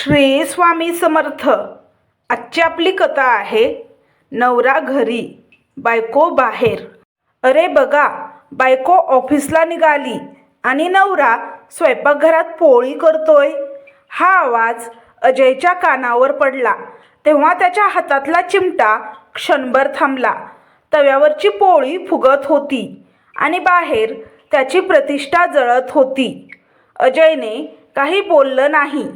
श्री स्वामी समर्थ. आजची आपली कथा आहे नवरा घरी बायको बाहेर. अरे बघा बायको ऑफिसला निघाली आणि नवरा स्वयंपाकघरात पोळी करतोय. हा आवाज अजयच्या कानावर पडला. तेव्हा त्याच्या हातातला चिमटा क्षणभर थांबला. तव्यावरची पोळी फुगत होती आणि बाहेर त्याची प्रतिष्ठा जळत होती. अजयने काही बोललं नाही.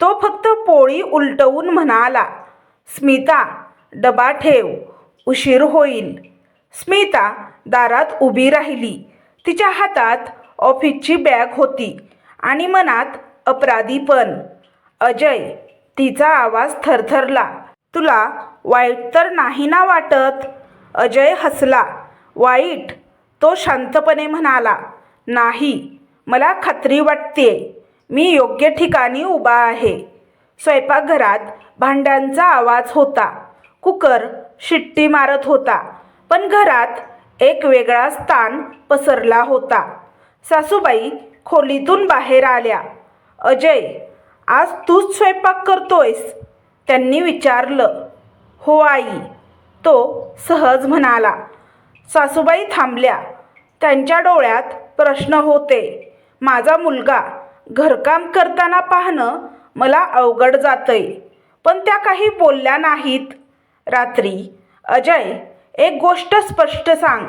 तो फक्त पोळी उलटवून म्हणाला स्मिता डबा ठेव उशीर होईल. स्मिता दारात उभी राहिली. तिच्या हातात ऑफिसची बॅग होती आणि मनात अपराधीपण अजय तिचा आवाज थरथरला तुला वाईट तर नाही ना वाटत? अजय हसला. वाईट तो शांतपणे म्हणाला. नाही मला खात्री वाटते मी योग्य ठिकाणी उभा आहे. स्वयंपाकघरात भांड्यांचा आवाज होता. कुकर शिट्टी मारत होता. पण घरात एक वेगळा स्थान पसरला होता. सासूबाई खोलीतून बाहेर आल्या. अजय आज तूच स्वयंपाक करतोयस? त्यांनी विचारलं. हो आई तो सहज म्हणाला. सासूबाई थांबल्या. त्यांच्या डोळ्यात प्रश्न होते. माझा मुलगा घरकाम करताना पाहणं मला अवघड जातंय. पण त्या काही बोलल्या नाहीत. रात्री अजय एक गोष्ट स्पष्ट सांग.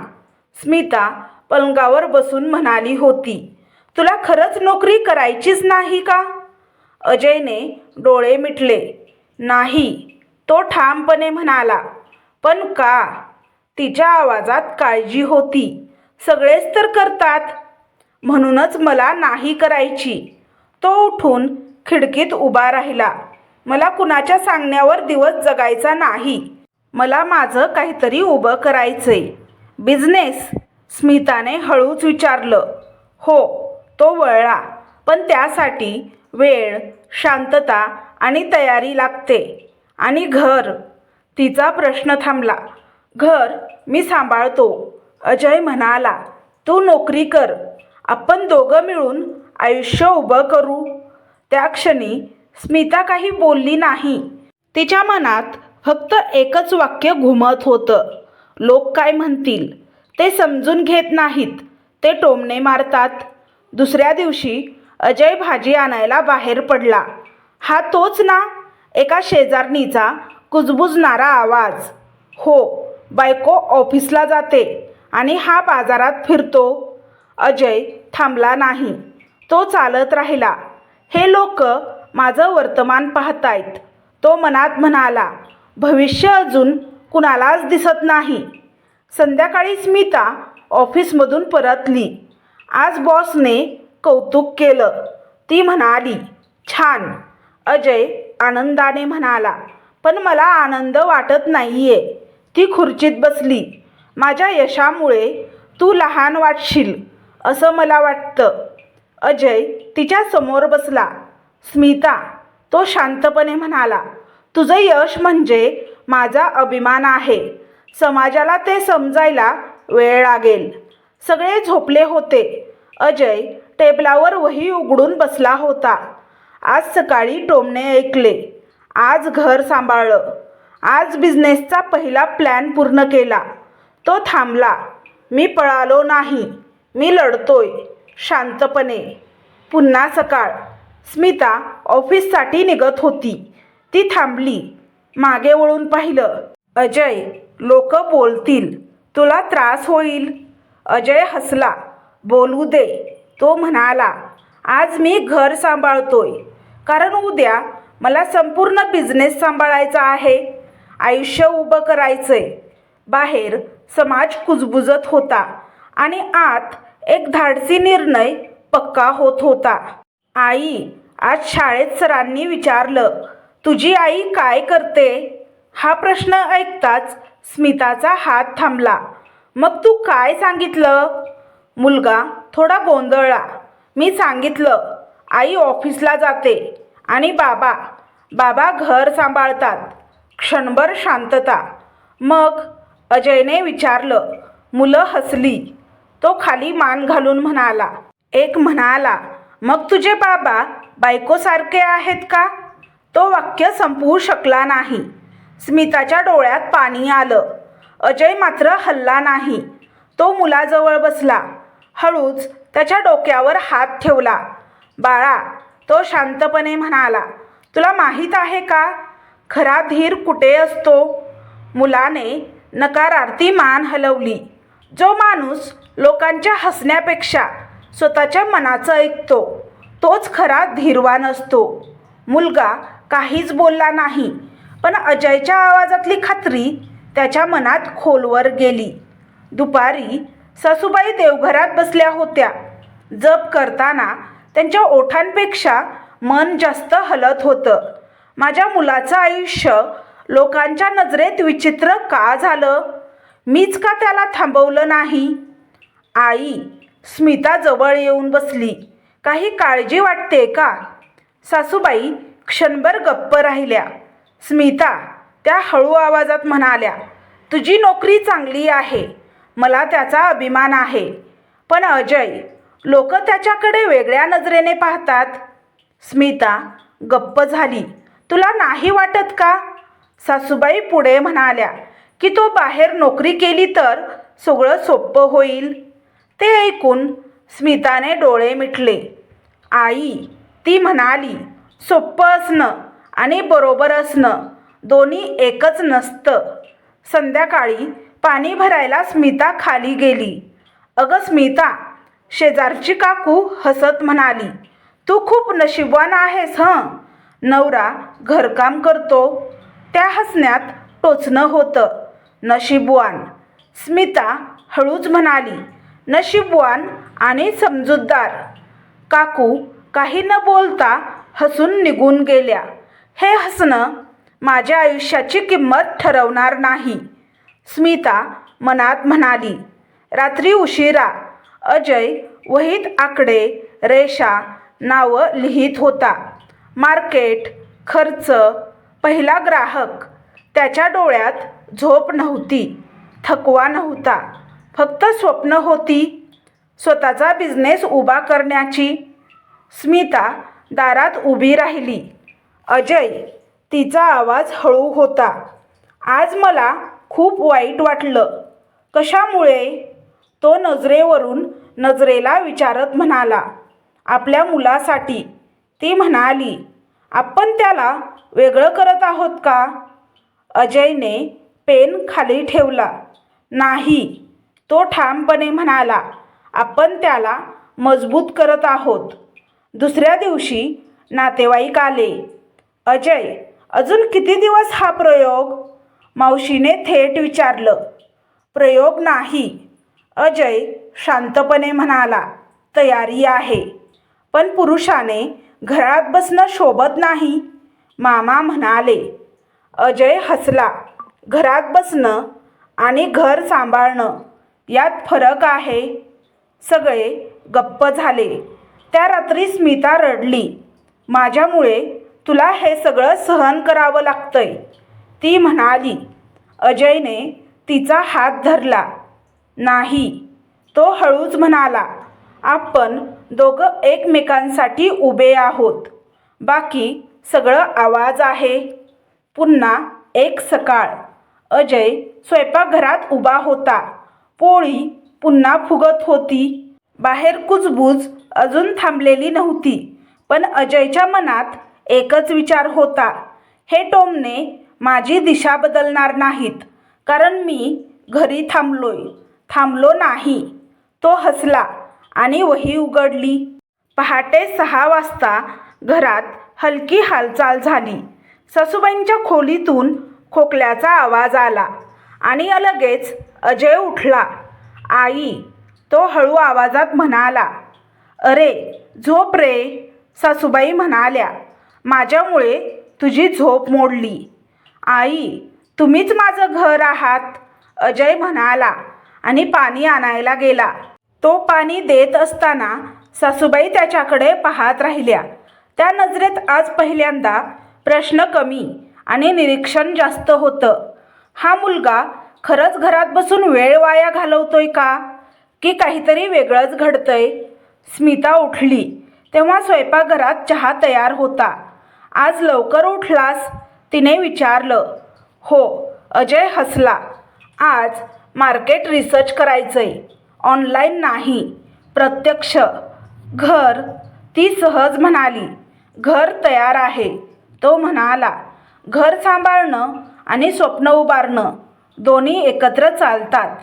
स्मिता पलंगावर बसून म्हणाली होती तुला खरंच नोकरी करायचीच नाही का? अजयने डोळे मिटले. नाही तो ठामपणे म्हणाला. पण का? तिच्या आवाजात काळजी होती. सगळेच तर करतात. म्हणूनच मला नाही करायची. तो उठून खिडकीत उभा राहिला. मला कुणाच्या सांगण्यावर दिवस जगायचा नाही. मला माझं काहीतरी उभं करायचंय. बिझनेस स्मिताने हळूच विचारलं. हो तो वळला पण त्यासाठी वेळ शांतता आणि तयारी लागते. आणि घर? तिचा प्रश्न थांबला. घर मी सांभाळतो. अजय म्हणाला तू नोकरी कर. आपण दोघं मिळून आयुष्य उभं करू. त्या क्षणी स्मिता काही बोलली नाही. तिच्या मनात फक्त एकच वाक्य घुमत होतं. लोक काय म्हणतील? ते समजून घेत नाहीत. ते टोमणे मारतात. दुसऱ्या दिवशी अजय भाजी आणायला बाहेर पडला. हा तोच ना? एका शेजारणीचा कुजबुजणारा आवाज. हो बायको ऑफिसला जाते आणि हा बाजारात फिरतो. अजय थांबला नाही. तो चालत राहिला. हे लोक माझं वर्तमान पाहतायत तो मनात म्हणाला. भविष्य अजून कुणालाच दिसत नाही. संध्याकाळी स्मिता ऑफिसमधून परतली. आज बॉसने कौतुक केलं. ती म्हणाली छान. अजय आनंदाने म्हणाला पण मला आनंद वाटत नाहीये. ती खुर्चीत बसली. माझ्या यशामुळे तू लहान वाटशील. असं मला वाटतं. अजय तिच्या समोर बसला. स्मिता तो शांतपणे म्हणाला तुझं यश म्हणजे माझा अभिमान आहे. समाजाला ते समजायला वेळ लागेल. सगळे झोपले होते. अजय टेबलावर वही उघडून बसला होता. आज सकाळी टोमणे ऐकले. आज घर सांभाळलं. आज बिझनेसचा पहिला प्लॅन पूर्ण केला. तो थांबला. मी पळालो नाही. मी लढतोय शांतपणे. पुन्हा सकाळ. स्मिता ऑफिससाठी निघत होती. ती थांबली. मागे वळून पाहिलं. अजय लोक बोलतील. तुला त्रास होईल. अजय हसला. बोलू दे. तो म्हणाला आज मी घर सांभाळतोय. कारण उद्या मला संपूर्ण बिझनेस सांभाळायचा आहे. आयुष्य उभं करायचंय. बाहेर समाज कुजबुजत होता. आणि आत एक धाडसी निर्णय पक्का होत होता. आई आज शाळेत सरांनी विचारलं तुझी आई काय करते? हा प्रश्न ऐकताच स्मिताचा हात थांबला. मग तू काय सांगितलं? मुलगा थोडा गोंधळला. मी सांगितलं आई ऑफिसला जाते आणि बाबा बाबा घर सांभाळतात. क्षणभर शांतता. मग अजयने विचारलं मुलं हसली तो खाली मान घालून म्हणाला एक म्हणाला मग तुझे बाबा बायकोसारखे आहेत का? तो वाक्य संपवू शकला नाही. स्मिताच्या डोळ्यात पाणी आलं. अजय मात्र हल्ला नाही. तो मुलाजवळ बसला. हळूच त्याच्या डोक्यावर हात ठेवला. बाळा तो शांतपणे म्हणाला तुला माहीत आहे का? खरा धीर कुठे असतो? मुलाने नकारार्थी मान हलवली. जो माणूस लोकांच्या हसण्यापेक्षा स्वतःच्या मनाचं ऐकतो तोच खरा धीरवान असतो. मुलगा काहीच बोलला नाही पण अजयच्या आवाजातली खात्री त्याच्या मनात खोलवर गेली. दुपारी सासूबाई देवघरात बसल्या होत्या. जप करताना त्यांच्या ओठांपेक्षा मन जास्त हलत होतं. माझ्या मुलाचं आयुष्य लोकांच्या नजरेत विचित्र का झालं? मीच का त्याला थांबवलं नाही? आई स्मिता जवळ येऊन बसली. काही काळजी वाटते का? सासूबाई क्षणभर गप्प राहिल्या. स्मिता त्या हळू आवाजात म्हणाल्या तुझी नोकरी चांगली आहे. मला त्याचा अभिमान आहे. पण अजय लोक त्याच्याकडे वेगळ्या नजरेने पाहतात. स्मिता गप्प झाली तुला नाही वाटत का? सासूबाई पुढे म्हणाल्या की तो बाहेर नोकरी केली तर सगळं सोपं होईल? ते ऐकून स्मिताने डोळे मिटले. आई ती म्हणाली सोपं असणं आणि बरोबर असणं दोन्ही एकच नसतं. संध्याकाळी पाणी भरायला स्मिता खाली गेली. अगं स्मिता शेजारची काकू हसत म्हणाली तू खूप नशीबवान आहेस हं? नवरा घरकाम करतो. त्या हसण्यात टोचणं होतं. नशीबवान. स्मिता हळूच म्हणाली नशीबवान आणि समजूतदार. काकू काही न बोलता हसून निघून गेल्या. हे हसणं माझ्या आयुष्याची किंमत ठरवणार नाही. स्मिता मनात म्हणाली रात्री उशिरा अजय वहीत आकडे रेषा नावं लिहित होता. मार्केट खर्च पहिला ग्राहक त्याच्या डोळ्यात झोप नव्हती थकवा नव्हता फक्त स्वप्न होती. स्वतःचा बिझनेस उभा करण्याची. स्मिता दारात उभी राहिली. अजय तिचा आवाज हळू होता. आज मला खूप वाईट वाटलं. कशामुळे? तो नजरेवरून नजरेला विचारत म्हणाला. आपल्या मुलासाठी. ती म्हणाली आपण त्याला वेगळं करत आहोत का? अजयने पेन खाली ठेवला. नाही तो ठामपणे म्हणाला. आपण त्याला मजबूत करत आहोत. दुसऱ्या दिवशी नातेवाईक आले. अजय अजून किती दिवस हा प्रयोग? मावशीने थेट विचारलं. प्रयोग नाही अजय शांतपणे म्हणाला. तयारी आहे पण पुरुषाने घरात बसणं शोभत नाही मामा म्हणाले. अजय हसला. घरात बसणं आणि घर सांभाळणं यात फरक आहे. सगळे गप्प झाले. त्या रात्री स्मिता रडली. माझ्यामुळे तुला हे सगळं सहन करावं लागतंय. ती म्हणाली अजयने तिचा हात धरला. नाही. तो हळूच म्हणाला आपण दोघं एकमेकांसाठी उभे आहोत. बाकी सगळं आवाज आहे. पुन्हा एक सकाळ. अजय स्वयंपाकघरात उभा होता. पोळी पुन्हा फुगत होती. बाहेर कुजबूज अजून थांबलेली नव्हती पण अजयच्या मनात एकच विचार होता. हे टोमने माझी दिशा बदलणार नाहीत कारण मी घरी थांबलोय थांबलो नाही. तो हसला आणि वही उघडली. पहाटे सहा वाजता घरात हलकी हालचाल झाली. सासूबाईंच्या खोलीतून खोकल्याचा आवाज आला. आणि लगेच अजय उठला. आई तो हळू आवाजात म्हणाला अरे झोप रे सासूबाई म्हणाल्या. माझ्यामुळे तुझी झोप मोडली. आई तुम्हीच माझं घर आहात अजय म्हणाला आणि पाणी आणायला गेला. तो पाणी देत असताना सासूबाई त्याच्याकडे पाहत राहिल्या. त्या नजरेत आज पहिल्यांदा प्रश्न कमी. आणि निरीक्षण जास्त होतं. हा मुलगा खरंच घरात बसून वेळ वाया घालवतोय का? की काहीतरी वेगळंच घडतंय? स्मिता उठली. तेव्हा स्वयंपाकघरात चहा तयार होता. आज लवकर उठलास? तिने विचारलं. हो अजय हसला. आज मार्केट रिसर्च करायचंय. ऑनलाईन नाही. प्रत्यक्ष. घर ती सहज म्हणाली. घर तयार आहे. तो म्हणाला घर सांभाळणं आणि स्वप्न उभारणं दोन्ही एकत्र चालतात.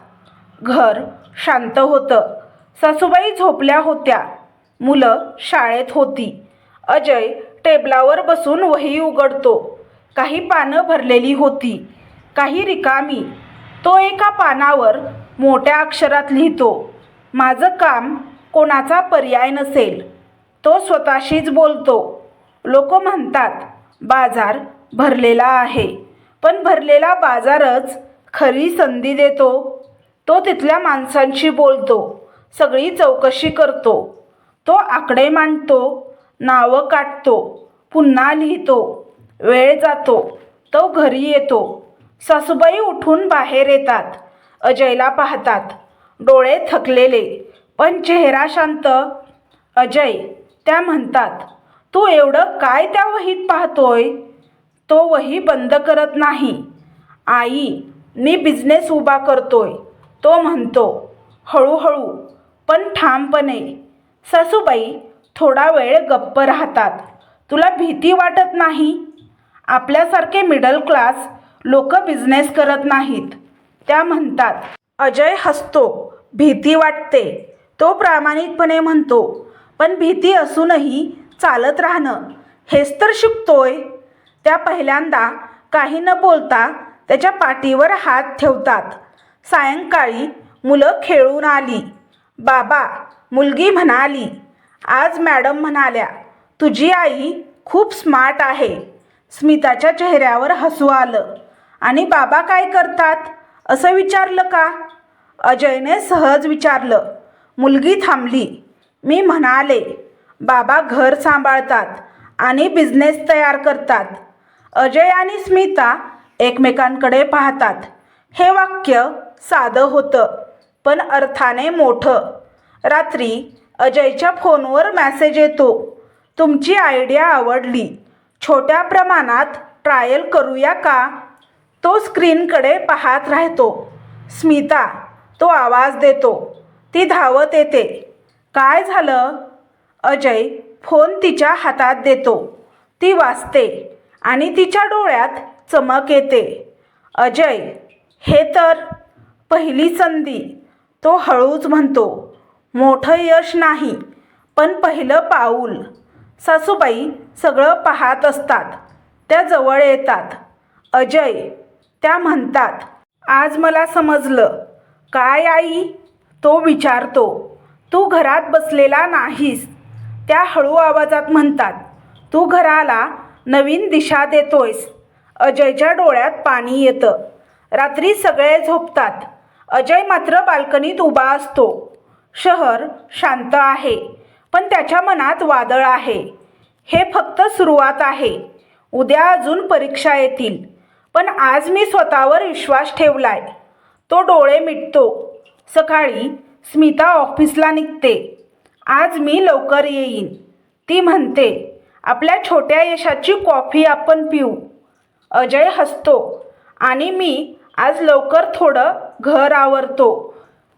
घर शांत होतं. सासूबाई झोपल्या होत्या. मुलं शाळेत होती. अजय टेबलावर बसून वही उघडतो. काही पानं भरलेली होती. काही रिकामी. तो एका पानावर मोठ्या अक्षरात लिहितो. माझं काम कोणाचा पर्याय नसेल. तो स्वतःशीच बोलतो. लोक म्हणतात बाजार भरलेला आहे. पण भरलेला बाजारच खरी संधी देतो. तो तिथल्या माणसांशी बोलतो. सगळी चौकशी करतो. तो आकडे मांडतो. नावं काढतो पुन्हा लिहितो. वेळ जातो. तो घरी येतो. सासूबाई उठून बाहेर येतात. अजयला पाहतात. डोळे थकलेले. पण चेहरा शांत. अजय त्या म्हणतात तू एवढं काय त्या वहीत पाहतोय? तो वही बंद करत नाही. आई मी बिझनेस उभा करतोय तो म्हणतो. हळूहळू पण ठामपणे. सासूबाई थोडा वेळ गप्प राहतात. तुला भीती वाटत नाही? आपल्यासारखे मिडल क्लास लोक बिझनेस करत नाहीत. त्या म्हणतात. अजय हसतो भीती वाटते तो प्रामाणिकपणे म्हणतो. पण भीती असूनही चालत राहणं हेच तर शिकतोय. त्या पहिल्यांदा काही न बोलता त्याच्या पाठीवर हात ठेवतात. सायंकाळी मुलं खेळून आली. बाबा मुलगी म्हणाली आज मॅडम म्हणाल्या तुझी आई खूप स्मार्ट आहे. स्मिताच्या चेहऱ्यावर हसू आलं. आणि बाबा काय करतात? असं विचारलं का? अजयने सहज विचारलं. मुलगी थांबली. मी म्हणाले बाबा घर सांभाळतात आणि बिझनेस तयार करतात. अजय आणि स्मिता एकमेकांकडे पाहतात. हे वाक्य साधं होतं पण अर्थाने मोठं. रात्री अजयच्या फोनवर मॅसेज येतो तुमची आयडिया आवडली. छोट्या प्रमाणात ट्रायल करूया का? तो स्क्रीनकडे पाहत राहतो. स्मिता तो आवाज देतो. ती धावत येते. काय झालं? अजय फोन तिच्या हातात देतो. ती वाचते. आणि तिच्या डोळ्यात चमक येते. अजय हे तर पहिली संधी तो हळूच म्हणतो मोठं यश नाही पण पहिलं पाऊल. सासूबाई सगळं पाहत असतात त्या जवळ येतात. अजय त्या म्हणतात आज मला समजलं. काय आई तो विचारतो तू घरात बसलेला नाहीस त्या हळू आवाजात म्हणतात तू घराला नवीन दिशा देतोयस. अजयच्या डोळ्यात पाणी येतं. रात्री सगळे झोपतात. अजय मात्र बाल्कनीत उभा असतो. शहर शांत आहे पण त्याच्या मनात वादळ आहे. हे फक्त सुरुवात आहे. उद्या अजून परीक्षा येतील पण आज मी स्वतःवर विश्वास ठेवलाय. तो डोळे मिटतो. सकाळी स्मिता ऑफिसला निघते. आज मी लवकर येईन ती म्हणते आपल्या छोट्या यशाची कॉफी आपण पिऊ. अजय हसतो आणि मी आज लवकर थोडं घर आवरतो.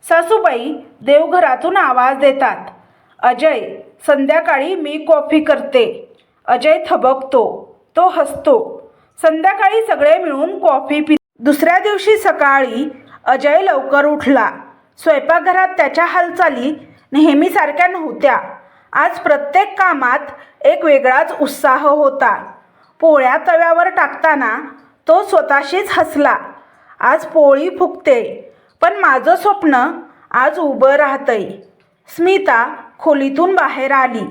सासूबाई देवघरातून आवाज देतात. अजय संध्याकाळी मी कॉफी करते. अजय थबकतो. तो हसतो. संध्याकाळी सगळे मिळून कॉफी पि दुसऱ्या दिवशी सकाळी अजय लवकर उठला. स्वयंपाकघरात त्याच्या हालचाली नेहमीसारख्या नव्हत्या. आज प्रत्येक कामात एक वेगळाच उत्साह होता. पोळ्या तव्यावर टाकताना तो स्वतःशीच हसला. आज पोळी फुगते पण माझं स्वप्न आज उभं राहतंय. स्मिता खोलीतून बाहेर आली.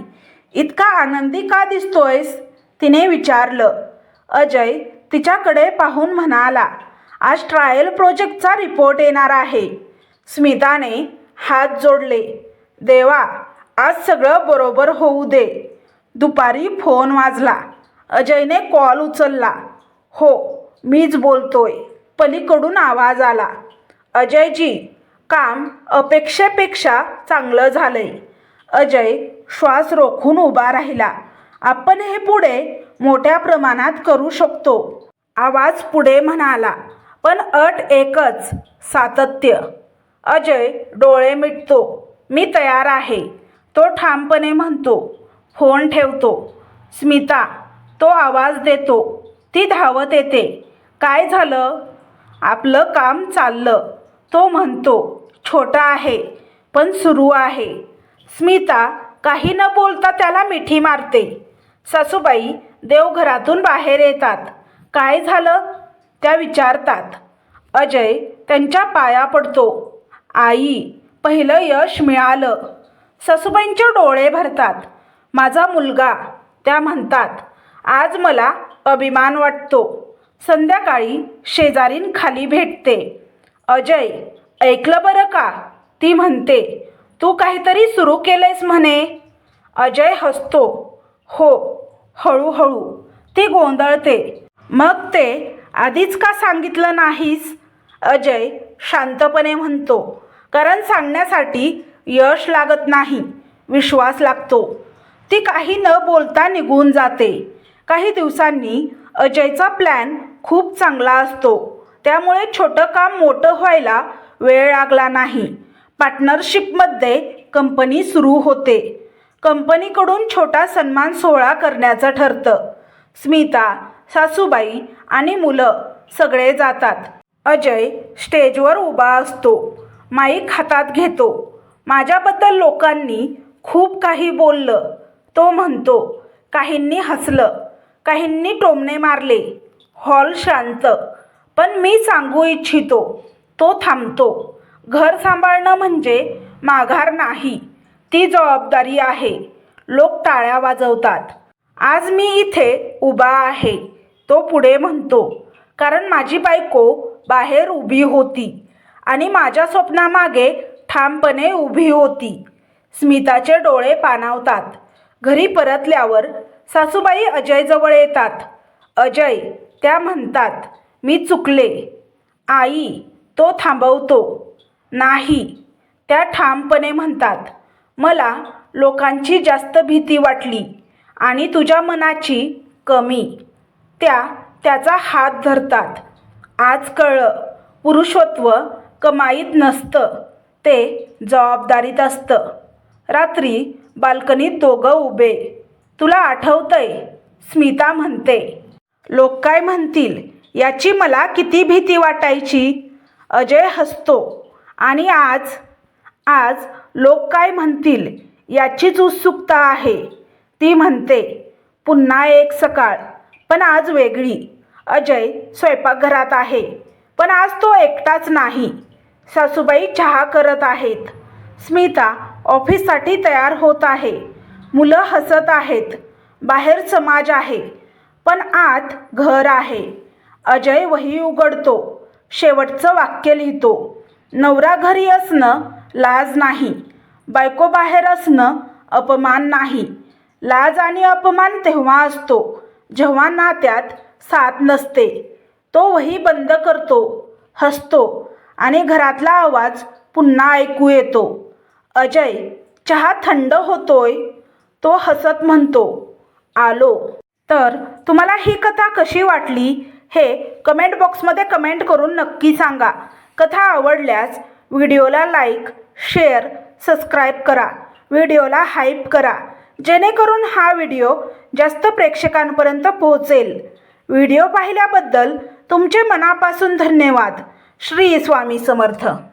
इतका आनंदी का दिसतोयस? तिने विचारलं. अजय तिच्याकडे पाहून म्हणाला आज ट्रायल प्रोजेक्टचा रिपोर्ट येणार आहे. स्मिताने हात जोडले. देवा आज सगळं बरोबर होऊ दे. दुपारी फोन वाजला. अजयने कॉल उचलला. हो मीच बोलतोय. पलीकडून आवाज आला. अजयजी काम अपेक्षेपेक्षा चांगलं झालंय. अजय श्वास रोखून उभा राहिला. आपण हे पुढे मोठ्या प्रमाणात करू शकतो. आवाज पुढे म्हणाला. पण अट एकच सातत्य. अजय डोळे मिटतो. मी तयार आहे. तो ठामपणे म्हणतो फोन ठेवतो. स्मिता तो आवाज देतो. ती धावत येते. काय झालं? आपलं काम चाललं. तो म्हणतो छोटा आहे पण सुरू आहे. स्मिता काही न बोलता त्याला मिठी मारते. सासूबाई देवघरातून बाहेर येतात. काय झालं? त्या विचारतात. अजय त्यांच्या पाया पडतो. आई पहिलं यश मिळालं. ससूबाईंचे डोळे भरतात. माझा मुलगा त्या म्हणतात आज मला अभिमान वाटतो. संध्याकाळी शेजारीन खाली भेटते. अजय ऐकलं बरं का? ती म्हणते तू काहीतरी सुरू केलंयस म्हणे. अजय हसतो. हो हळूहळू. ती गोंधळते. मग ते आधीच का सांगितलं नाहीस? अजय शांतपणे म्हणतो. कारण सांगण्यासाठी यश लागत नाही विश्वास लागतो. ती काही न बोलता निघून जाते. काही दिवसांनी अजयचा प्लॅन खूप चांगला असतो. त्यामुळे छोटं काम मोठं व्हायला वेळ लागला नाही. पार्टनरशिपमध्ये कंपनी सुरू होते. कंपनीकडून छोटा सन्मान सोहळा करण्याचं ठरतं. स्मिता सासूबाई आणि मुलं सगळे जातात. अजय स्टेजवर उभा असतो. माईक हातात घेतो. माझ्याबद्दल लोकांनी खूप काही बोललं. तो म्हणतो काहींनी हसलं काहींनी टोमणे मारले. हॉल शांत. पण मी सांगू इच्छितो तो थांबतो. घर सांभाळणं म्हणजे माघार नाही. ती जबाबदारी आहे. लोक टाळ्या वाजवतात. आज मी इथे उभा आहे. तो पुढे म्हणतो कारण माझी बायको बाहेर उभी होती आणि माझ्या स्वप्नामागे ठामपणे उभी होती. स्मिताचे डोळे पाणावतात. घरी परतल्यावर सासूबाई अजयजवळ येतात. अजय त्या म्हणतात मी चुकले. आई तो थांबवतो. नाही त्या ठामपणे म्हणतात. मला लोकांची जास्त भीती वाटली आणि तुझ्या मनाची कमी. त्या त्याचा हात धरतात. आज कळलं पुरुषत्व कमाईत नसतं. ते जबाबदारीत असतं. रात्री बाल्कनीत दोघं उभे. तुला आठवतंय स्मिता म्हणते. लोक काय म्हणतील? याची मला किती भीती वाटायची? अजय हसतो. आणि आज आज लोक काय म्हणतील? याचीच उत्सुकता आहे. ती म्हणते पुन्हा एक सकाळ. पण आज वेगळी. अजय स्वयंपाकघरात आहे. पण आज तो एकटाच नाही. सासूबाई चहा करत आहेत. स्मिता ऑफिससाठी तयार होत आहे. मुलं हसत आहेत. बाहेर समाज आहे. पण आत घर आहे. अजय वही उघडतो. शेवटचं वाक्य लिहितो. नवरा घरी असणं लाज नाही. बायको बाहेर असणं अपमान नाही. लाज आणि अपमान तेव्हा असतो जेव्हा नात्यात साथ नसते. तो वही बंद करतो हसतो आणि घरातला आवाज पुन्हा ऐकू येतो. अजय चहा थंड होतोय? तो हसत म्हणतो आलो. तर तुम्हाला ही कथा कशी वाटली? हे कमेंट बॉक्समध्ये कमेंट करून नक्की सांगा. कथा आवडल्यास व्हिडिओला लाईक शेअर सबस्क्राईब करा. व्हिडिओला हाईप करा. जेणेकरून हा व्हिडिओ जास्त प्रेक्षकांपर्यंत पोहोचेल. व्हिडिओ पाहिल्याबद्दल तुमचे मनापासून धन्यवाद. श्री स्वामी समर्थ.